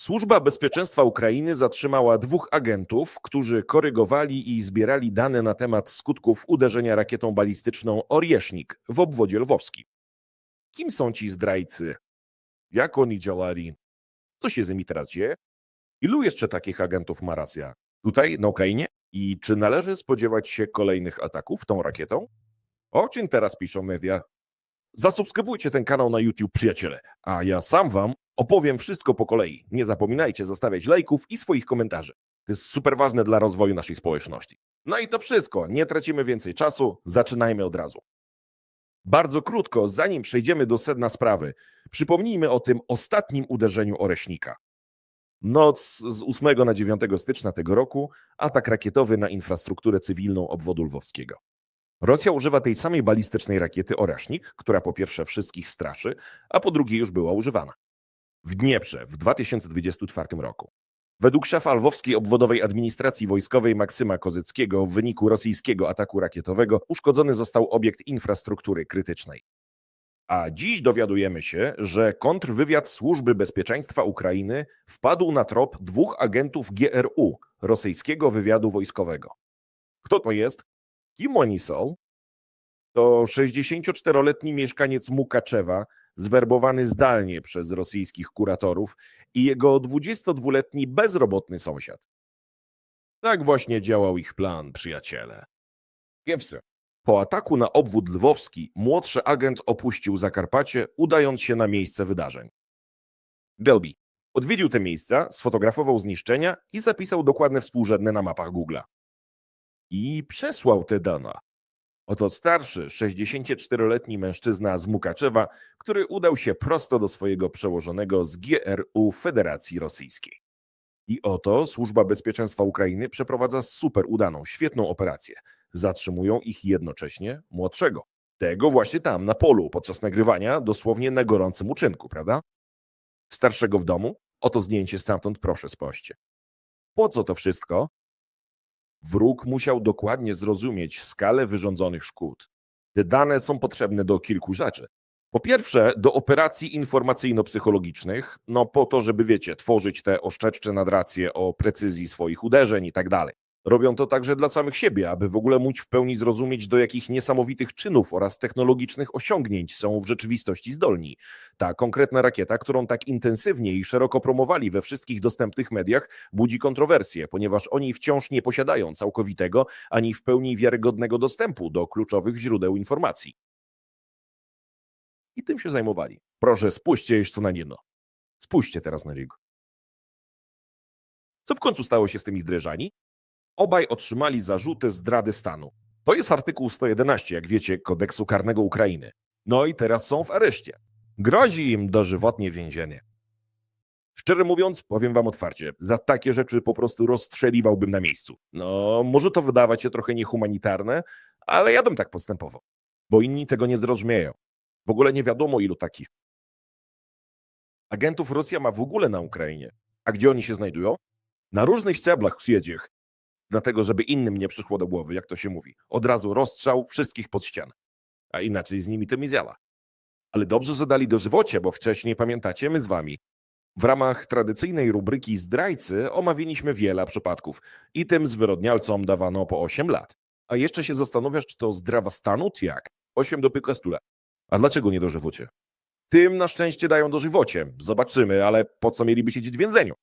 Służba Bezpieczeństwa Ukrainy zatrzymała dwóch agentów, którzy korygowali i zbierali dane na temat skutków uderzenia rakietą balistyczną Oriesznik w obwodzie lwowskim. Kim są ci zdrajcy? Jak oni działali? Co się z nimi teraz dzieje? Ilu jeszcze takich agentów ma Rosja? Tutaj, na Ukrainie? I czy należy spodziewać się kolejnych ataków tą rakietą? O czym teraz piszą media? Zasubskrybujcie ten kanał na YouTube, przyjaciele, a ja sam wam opowiem wszystko po kolei. Nie zapominajcie zostawiać lajków i swoich komentarzy. To jest super ważne dla rozwoju naszej społeczności. No i to wszystko. Nie tracimy więcej czasu, zaczynajmy od razu. Bardzo krótko, zanim przejdziemy do sedna sprawy, przypomnijmy o tym ostatnim uderzeniu Oreśnika. Noc z 8 na 9 stycznia tego roku atak rakietowy na infrastrukturę cywilną obwodu lwowskiego. Rosja używa tej samej balistycznej rakiety Oresznik, która po pierwsze wszystkich straszy, a po drugie już była używana. W Dnieprze w 2024 roku. Według szefa lwowskiej obwodowej administracji wojskowej Maksyma Kozyckiego w wyniku rosyjskiego ataku rakietowego uszkodzony został obiekt infrastruktury krytycznej. A dziś dowiadujemy się, że kontrwywiad Służby Bezpieczeństwa Ukrainy wpadł na trop dwóch agentów GRU, rosyjskiego wywiadu wojskowego. Kto to jest? Kim oni są? To 64-letni mieszkaniec Mukaczewa, zwerbowany zdalnie przez rosyjskich kuratorów i jego 22-letni bezrobotny sąsiad. Tak właśnie działał ich plan, przyjaciele. Kiewsy. Po ataku na obwód lwowski młodszy agent opuścił Zakarpacie, udając się na miejsce wydarzeń. Delby odwiedził te miejsca, sfotografował zniszczenia i zapisał dokładne współrzędne na mapach Google'a. I przesłał te dane. Oto starszy, 64-letni mężczyzna z Mukaczewa, który udał się prosto do swojego przełożonego z GRU Federacji Rosyjskiej. I oto Służba Bezpieczeństwa Ukrainy przeprowadza super udaną, świetną operację. Zatrzymują ich jednocześnie młodszego. Tego właśnie tam, na polu, podczas nagrywania, dosłownie na gorącym uczynku, prawda? Starszego w domu? Oto zdjęcie stamtąd, proszę spojrzcie. Po co to wszystko? Wróg musiał dokładnie zrozumieć skalę wyrządzonych szkód. Te dane są potrzebne do kilku rzeczy. Po pierwsze, do operacji informacyjno-psychologicznych, no po to, żeby, wiecie, tworzyć te oszczędcze nadracje o precyzji swoich uderzeń i tak dalej. Robią to także dla samych siebie, aby w ogóle móc w pełni zrozumieć, do jakich niesamowitych czynów oraz technologicznych osiągnięć są w rzeczywistości zdolni. Ta konkretna rakieta, którą tak intensywnie i szeroko promowali we wszystkich dostępnych mediach, budzi kontrowersje, ponieważ oni wciąż nie posiadają całkowitego ani w pełni wiarygodnego dostępu do kluczowych źródeł informacji. I tym się zajmowali. Proszę, spójrzcie jeszcze na niego. Spójrzcie teraz na niego. Co w końcu stało się z tymi zdryżani? Obaj otrzymali zarzuty zdrady stanu. To jest artykuł 111, jak wiecie, kodeksu karnego Ukrainy. No i teraz są w areszcie. Grozi im dożywotnie więzienie. Szczerze mówiąc, powiem wam otwarcie, za takie rzeczy po prostu rozstrzeliwałbym na miejscu. No, może to wydawać się trochę niehumanitarne, ale ja bym tak postępował, bo inni tego nie zrozumieją. W ogóle nie wiadomo ilu takich. Agentów Rosja ma w ogóle na Ukrainie. A gdzie oni się znajdują? Na różnych szczeblach świeckich. Dlatego, żeby innym nie przyszło do głowy, jak to się mówi. Od razu rozstrzał wszystkich pod ścianę. A inaczej z nimi to mizjala. Ale dobrze, że dali dożywocie, bo wcześniej, pamiętacie, my z wami. W ramach tradycyjnej rubryki Zdrajcy omawialiśmy wiele przypadków i tym zwyrodnialcom dawano po 8 lat. A jeszcze się zastanawiasz, czy to zdrawa stanu, jak? 8 do 15 lat. A dlaczego nie dożywocie? Tym na szczęście dają dożywocie. Zobaczymy, ale po co mieliby siedzieć w więzieniu?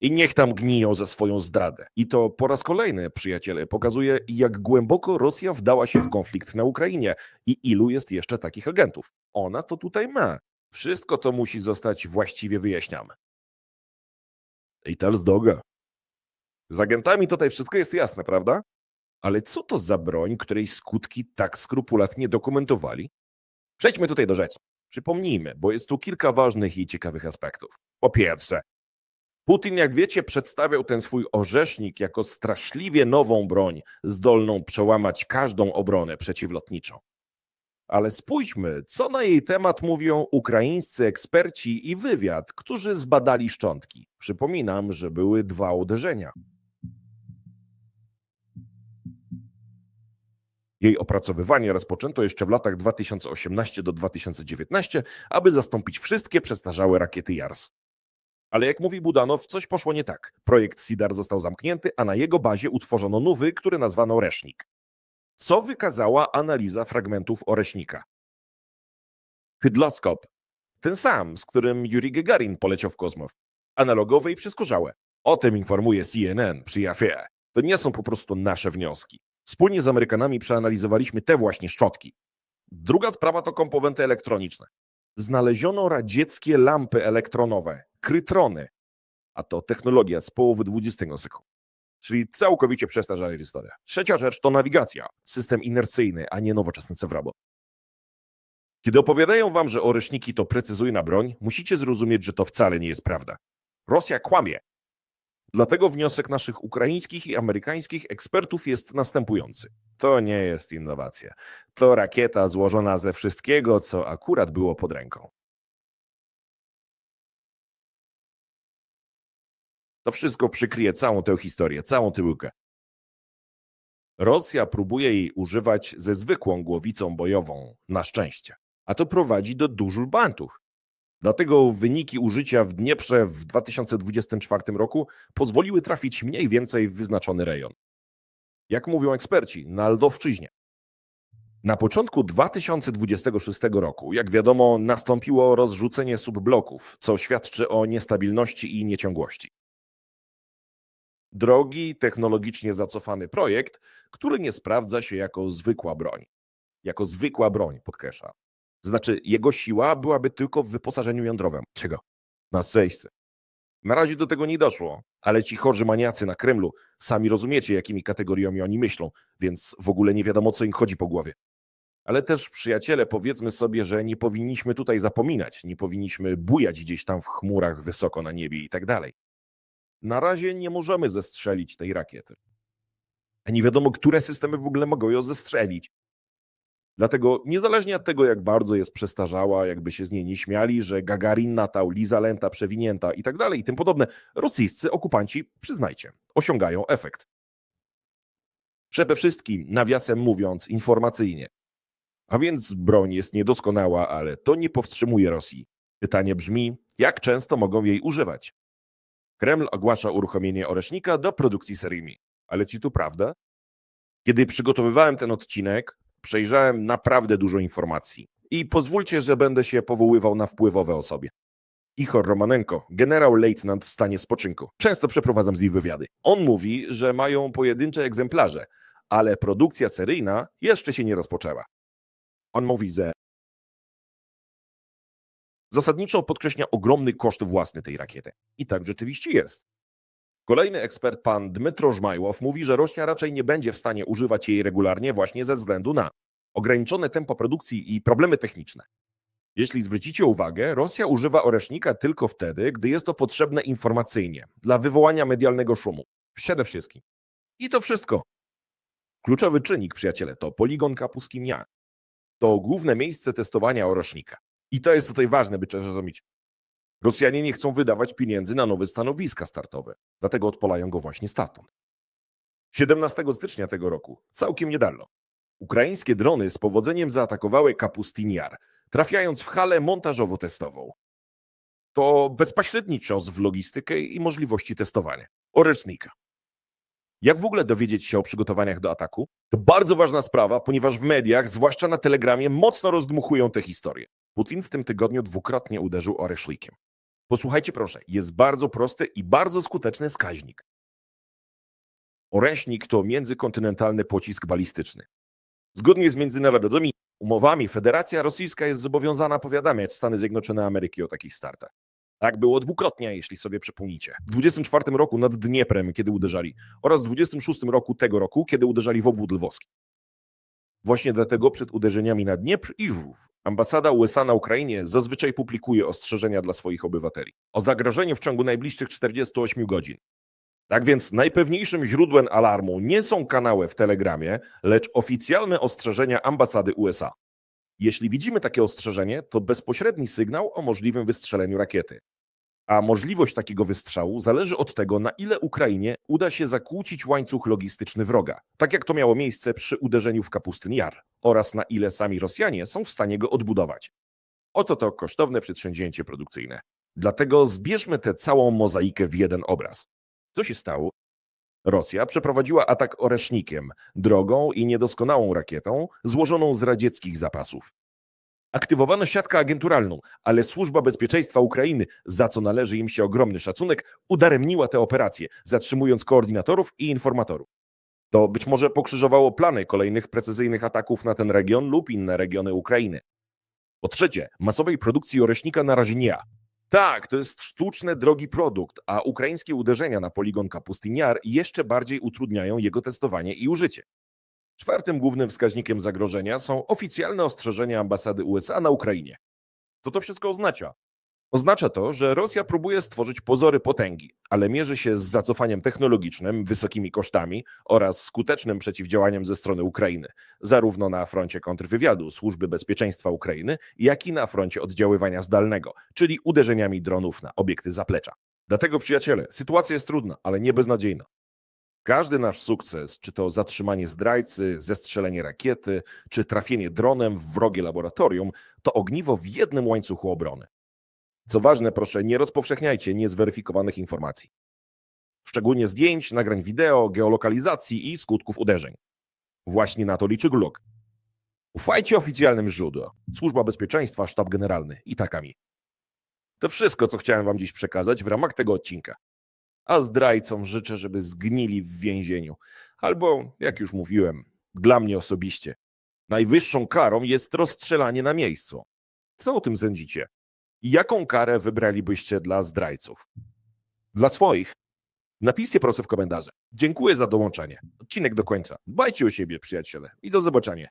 I niech tam gniją za swoją zdradę. I to po raz kolejny, przyjaciele, pokazuje, jak głęboko Rosja wdała się w konflikt na Ukrainie i ilu jest jeszcze takich agentów. Ona to tutaj ma. Wszystko to musi zostać właściwie wyjaśnione. I teraz droga. Z agentami tutaj wszystko jest jasne, prawda? Ale co to za broń, której skutki tak skrupulatnie dokumentowali? Przejdźmy tutaj do rzeczy. Przypomnijmy, bo jest tu kilka ważnych i ciekawych aspektów. Po pierwsze, Putin, jak wiecie, przedstawiał ten swój orzesznik jako straszliwie nową broń, zdolną przełamać każdą obronę przeciwlotniczą. Ale spójrzmy, co na jej temat mówią ukraińscy eksperci i wywiad, którzy zbadali szczątki. Przypominam, że były dwa uderzenia. Jej opracowywanie rozpoczęto jeszcze w latach 2018 do 2019, aby zastąpić wszystkie przestarzałe rakiety JARS. Ale jak mówi Budanow, coś poszło nie tak. Projekt SIDAR został zamknięty, a na jego bazie utworzono nowy, który nazwano Resznik. Co wykazała analiza fragmentów Oreśnika? Hydloskop, ten sam, z którym Yuri Gagarin poleciał w kosmos. Analogowe i przeskurzałe. O tym informuje CNN przy Jafie. To nie są po prostu nasze wnioski. Wspólnie z Amerykanami przeanalizowaliśmy te właśnie szczotki. Druga sprawa to komponenty elektroniczne. Znaleziono radzieckie lampy elektronowe, krytrony, a to technologia z połowy XX wieku. Czyli całkowicie przestarzała historia. Trzecia rzecz to nawigacja, system inercyjny, a nie nowoczesny cewrobot. Kiedy opowiadają wam, że oreczniki to precyzyjna broń, musicie zrozumieć, że to wcale nie jest prawda. Rosja kłamie. Dlatego wniosek naszych ukraińskich i amerykańskich ekspertów jest następujący. To nie jest innowacja. To rakieta złożona ze wszystkiego, co akurat było pod ręką. To wszystko przykryje całą tę historię, całą tyłkę. Rosja próbuje jej używać ze zwykłą głowicą bojową, na szczęście. A to prowadzi do dużych bantów. Dlatego wyniki użycia w Dnieprze w 2024 roku pozwoliły trafić mniej więcej w wyznaczony rejon. Jak mówią eksperci, na Lodowszczyźnie. Na początku 2026 roku, jak wiadomo, nastąpiło rozrzucenie subbloków, co świadczy o niestabilności i nieciągłości. Drogi, technologicznie zacofany projekt, który nie sprawdza się jako zwykła broń. Jako zwykła broń, podkreśla. Znaczy, jego siła byłaby tylko w wyposażeniu jądrowym. Czego? Na sejsce. Na razie do tego nie doszło, ale ci chorzy maniacy na Kremlu, sami rozumiecie, jakimi kategoriami oni myślą, więc w ogóle nie wiadomo, co im chodzi po głowie. Ale też, przyjaciele, powiedzmy sobie, że nie powinniśmy tutaj zapominać, nie powinniśmy bujać gdzieś tam w chmurach wysoko na niebie i tak dalej. Na razie nie możemy zestrzelić tej rakiety. A nie wiadomo, które systemy w ogóle mogą ją zestrzelić. Dlatego niezależnie od tego, jak bardzo jest przestarzała, jakby się z niej nie śmiali, że Gagarin natał, Liza Lenta przewinięta i tak dalej i tym podobne, rosyjscy okupanci, przyznajcie, osiągają efekt. Przede wszystkim, nawiasem mówiąc, informacyjnie. A więc broń jest niedoskonała, ale to nie powstrzymuje Rosji. Pytanie brzmi, jak często mogą jej używać? Kreml ogłasza uruchomienie oresznika do produkcji seryjnej. Ale ci tu prawda? Kiedy przygotowywałem ten odcinek, przejrzałem naprawdę dużo informacji. I pozwólcie, że będę się powoływał na wpływowe osoby. Ichor Romanenko, generał lejtnant w stanie spoczynku. Często przeprowadzam z nim wywiady. On mówi, że mają pojedyncze egzemplarze, ale produkcja seryjna jeszcze się nie rozpoczęła. On mówi, że zasadniczo podkreśla ogromny koszt własny tej rakiety. I tak rzeczywiście jest. Kolejny ekspert, pan Dmytro Żmajłow, mówi, że Rosja raczej nie będzie w stanie używać jej regularnie właśnie ze względu na ograniczone tempo produkcji i problemy techniczne. Jeśli zwrócicie uwagę, Rosja używa oresznika tylko wtedy, gdy jest to potrzebne informacyjnie, dla wywołania medialnego szumu. Przede wszystkim. I to wszystko. Kluczowy czynnik, przyjaciele, to poligon Kapuskimia. To główne miejsce testowania oresznika. I to jest tutaj ważne, by trzeba zrozumieć. Rosjanie nie chcą wydawać pieniędzy na nowe stanowiska startowe, dlatego odpalają go właśnie stamtąd. 17 stycznia tego roku, całkiem niedawno, ukraińskie drony z powodzeniem zaatakowały Kapustin Jar, trafiając w halę montażowo-testową. To bezpośredni cios w logistykę i możliwości testowania. Orecznika. Jak w ogóle dowiedzieć się o przygotowaniach do ataku? To bardzo ważna sprawa, ponieważ w mediach, zwłaszcza na Telegramie, mocno rozdmuchują te historie. Putin w tym tygodniu dwukrotnie uderzył oreszlikiem. Posłuchajcie proszę, jest bardzo prosty i bardzo skuteczny wskaźnik. Oręśnik to międzykontynentalny pocisk balistyczny. Zgodnie z międzynarodowymi umowami Federacja Rosyjska jest zobowiązana powiadamiać Stany Zjednoczone Ameryki o takich startach. Tak było dwukrotnie, jeśli sobie przypomnicie. W 24 roku nad Dnieprem, kiedy uderzali, oraz w 26 roku tego roku, kiedy uderzali w obwód lwowski. Właśnie dlatego przed uderzeniami na Dniepr i Lwów ambasada USA na Ukrainie zazwyczaj publikuje ostrzeżenia dla swoich obywateli o zagrożeniu w ciągu najbliższych 48 godzin. Tak więc najpewniejszym źródłem alarmu nie są kanały w Telegramie, lecz oficjalne ostrzeżenia ambasady USA. Jeśli widzimy takie ostrzeżenie, to bezpośredni sygnał o możliwym wystrzeleniu rakiety. A możliwość takiego wystrzału zależy od tego, na ile Ukrainie uda się zakłócić łańcuch logistyczny wroga, tak jak to miało miejsce przy uderzeniu w Kapustyn Jar, oraz na ile sami Rosjanie są w stanie go odbudować. Oto to kosztowne przedsięwzięcie produkcyjne. Dlatego zbierzmy tę całą mozaikę w jeden obraz. Co się stało? Rosja przeprowadziła atak oresznikiem, drogą i niedoskonałą rakietą złożoną z radzieckich zapasów. Aktywowano siatkę agenturalną, ale Służba Bezpieczeństwa Ukrainy, za co należy im się ogromny szacunek, udaremniła tę operację, zatrzymując koordynatorów i informatorów. To być może pokrzyżowało plany kolejnych precyzyjnych ataków na ten region lub inne regiony Ukrainy. Po trzecie, masowej produkcji oreśnika na razie nie. Tak, to jest sztuczny, drogi produkt, a ukraińskie uderzenia na poligon Kapustyniar jeszcze bardziej utrudniają jego testowanie i użycie. Czwartym głównym wskaźnikiem zagrożenia są oficjalne ostrzeżenia ambasady USA na Ukrainie. Co to wszystko oznacza? Oznacza to, że Rosja próbuje stworzyć pozory potęgi, ale mierzy się z zacofaniem technologicznym, wysokimi kosztami oraz skutecznym przeciwdziałaniem ze strony Ukrainy, zarówno na froncie kontrwywiadu Służby Bezpieczeństwa Ukrainy, jak i na froncie oddziaływania zdalnego, czyli uderzeniami dronów na obiekty zaplecza. Dlatego, przyjaciele, sytuacja jest trudna, ale nie beznadziejna. Każdy nasz sukces, czy to zatrzymanie zdrajcy, zestrzelenie rakiety, czy trafienie dronem w wrogie laboratorium, to ogniwo w jednym łańcuchu obrony. Co ważne, proszę, nie rozpowszechniajcie niezweryfikowanych informacji. Szczególnie zdjęć, nagrań wideo, geolokalizacji i skutków uderzeń. Właśnie na to liczy GLOG. Ufajcie oficjalnym źródłom. Służba Bezpieczeństwa, Sztab Generalny i takami. To wszystko, co chciałem wam dziś przekazać w ramach tego odcinka. A zdrajcom życzę, żeby zgnili w więzieniu. Albo, jak już mówiłem, dla mnie osobiście, najwyższą karą jest rozstrzelanie na miejscu. Co o tym sądzicie? Jaką karę wybralibyście dla zdrajców? Dla swoich? Napiszcie proszę w komentarze. Dziękuję za dołączenie. Odcinek do końca. Dbajcie o siebie, przyjaciele. I do zobaczenia.